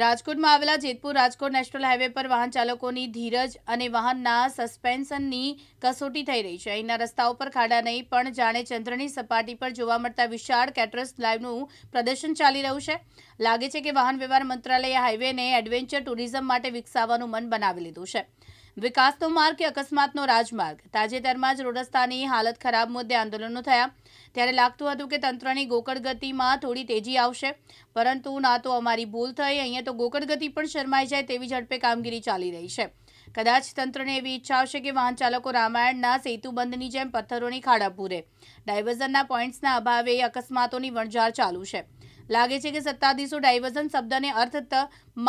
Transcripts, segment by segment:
રાજકોટમાં આવેલા Jetpur Rajkot national highway પર વાહન ચાલકોની ધીરજ અને વાહનના સસ્પેન્શનની કસોટી થઈ રહી છે. અહીંના રસ્તાઓ પર ખાડા નહીં, પણ જાણે ચંદ્રની સપાટી પર જોવા મળતા વિશાળ કેટરસ લાઈવનું પ્રદર્શન ચાલી રહ્યું છે. લાગે છે કે વાહન વ્યવહાર મંત્રાલયે હાઈવેને એડવેન્ચર ટુરિઝમ માટે વિકસાવવાનું મન બનાવી લીધું છે. વિકાસનો માર્ગ કે અકસ્માતનો રાજમાર્ગ? તાજેતરમાં જ રોડ રસ્તાની હાલત ખરાબ મુદ્દે આંદોલનો થયા. ત્યારે લાગતું હતું કે તંત્રની ગોકળ ગતિમાં થોડી તેજી આવશે. પરંતુ ના તો અમારી ભૂલ થઈ, અહીંયા તો ગોકળ ગતિ પણ શરમાઈ જાય તેવી ઝડપે કામગીરી ચાલી રહી છે. કદાચ તંત્રને એવી ઈચ્છા હશે કે વાહન ચાલકો રામાયણના સેતુબંધની જેમ પથ્થરોની ખાડા પૂરે. ડાયવર્ઝનના પોઈન્ટ્સના અભાવે અકસ્માતોની વણઝાર ચાલુ છે. લાગે છે કે સત્તાધીશો ડાયવર્ઝન શબ્દને અર્થ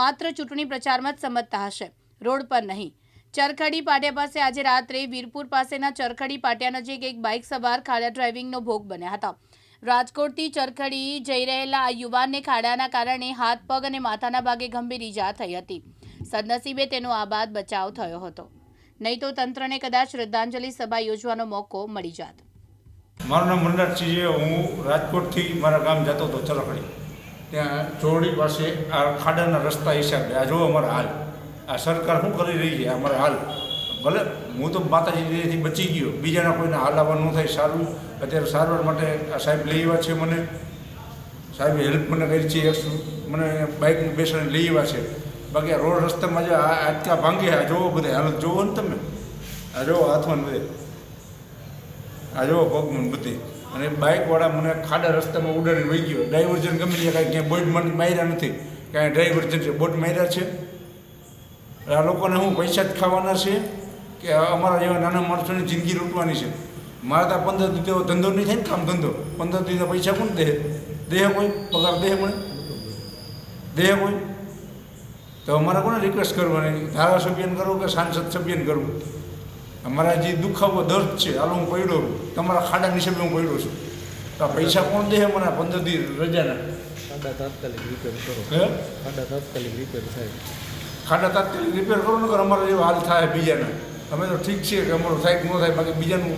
માત્ર ચૂંટણી પ્રચારમાં જ સમજતા હશે. રોડ પર નહીં. ચરખડી પાટિયા પાસે આજે રાત્રે વીરપુર પાસેના ચરખડી પાટિયા નજીક એક બાઇક સવાર ખાડા ડ્રાઇવિંગનો ભોગ બન્યા હતા. રાજકોટથી ચરખડી જઈ રહેલા આ યુવાનને ખાડાના કારણે હાથ, પગ અને માથાના ભાગે ગંભીર ઈજા થઈ હતી. સદનસીબે તેનો આબાદ બચાવ થયો હતો. નહીં તો તંત્રને કદાચ શ્રદ્ધાંજલિ સભા યોજવાનો મોકો મળી જાત. મારું નામ મંડારસિંહ છે હું રાજકોટથી મારા ગામ જતો હતો ચરખડી. ત્યાં ચોરડી પાસે આ ખાડાના રસ્તા હિસાબે, આ જો અમારા હાલ. આ સરકાર શું કરી રહી છે? અમારા હાલ ભલે હું તો માતાજીથી બચી ગયો. બીજાના કોઈને હાલ આવવા ન થાય, સારું. અત્યારે સારવાર માટે આ સાહેબ લઈ આવ્યા છે મને. સાહેબે હેલ્પ મને કરી છે મને બાઇક બેસાડીને લઈ આવ્યા છે. બાકી આ રોડ રસ્તામાં જે આ આજકા ભાંગે આ જોવો બધે હાલત જોવો ને તમે. આ જોવો હાથમાં બધે. આ જોવો પગમાં બધી. અને બાઇકવાળા મને ખાડા રસ્તામાં ઉડાડીને વહી ગયો. ડાયવર્જન ગમે ત્યાં કાંઈ, ક્યાંય બોટ મને માર્યા નથી. કાંઈ ડ્રાઈવર છે બોટ માર્યા છે. આ લોકોને હું પૈસા જ ખાવાના છે કે અમારા જેવા નાના માણસોની જિંદગી લૂંટવાની છે. મારા ત્યાં પંદર દીધો ધંધો નહીં થાય ને કામ ધંધો. પંદર દી પૈસા કોણ દે? દેહ કોઈ? પગાર દેહ મને દેહ કોઈ? તો અમારે કોને રિક્વેસ્ટ કરવાની? ધારાસભ્યને કરવું કે સાંસદ સભ્યને કરવું? અમારા જે દુખાવો દર્દ છે હાલો હું પડ્યો છું. તમારા ખાડા નિશાબે હું પડ્યો છું. તો આ પૈસા કોણ દે મને પંદર દી રજાના? ખાડા તાત્કાલિક રિપેર કરો. ખાડા તાત્કાલિક રિપેર થાય. ખાડા તાત્કાલિક રિપેર કરો ને અમારો જેવા હાલ થાય બીજાના. અમે તો ઠીક છે કે અમારું થાય ન થાય બાકી બીજાનું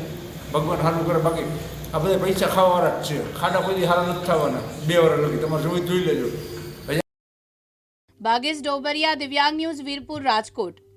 ભગવાન સારું કરે. બાકી આ બધા પૈસા ખાવાવાળા જ છે. ખાડા કોઈ હારા નથી થવાના. બે વાર લગી. તમારે જોઈ જોઈ લેજો. બાગેશ ડોબરિયા, દિવ્યાંગ ન્યૂઝ, વીરપુર, રાજકોટ.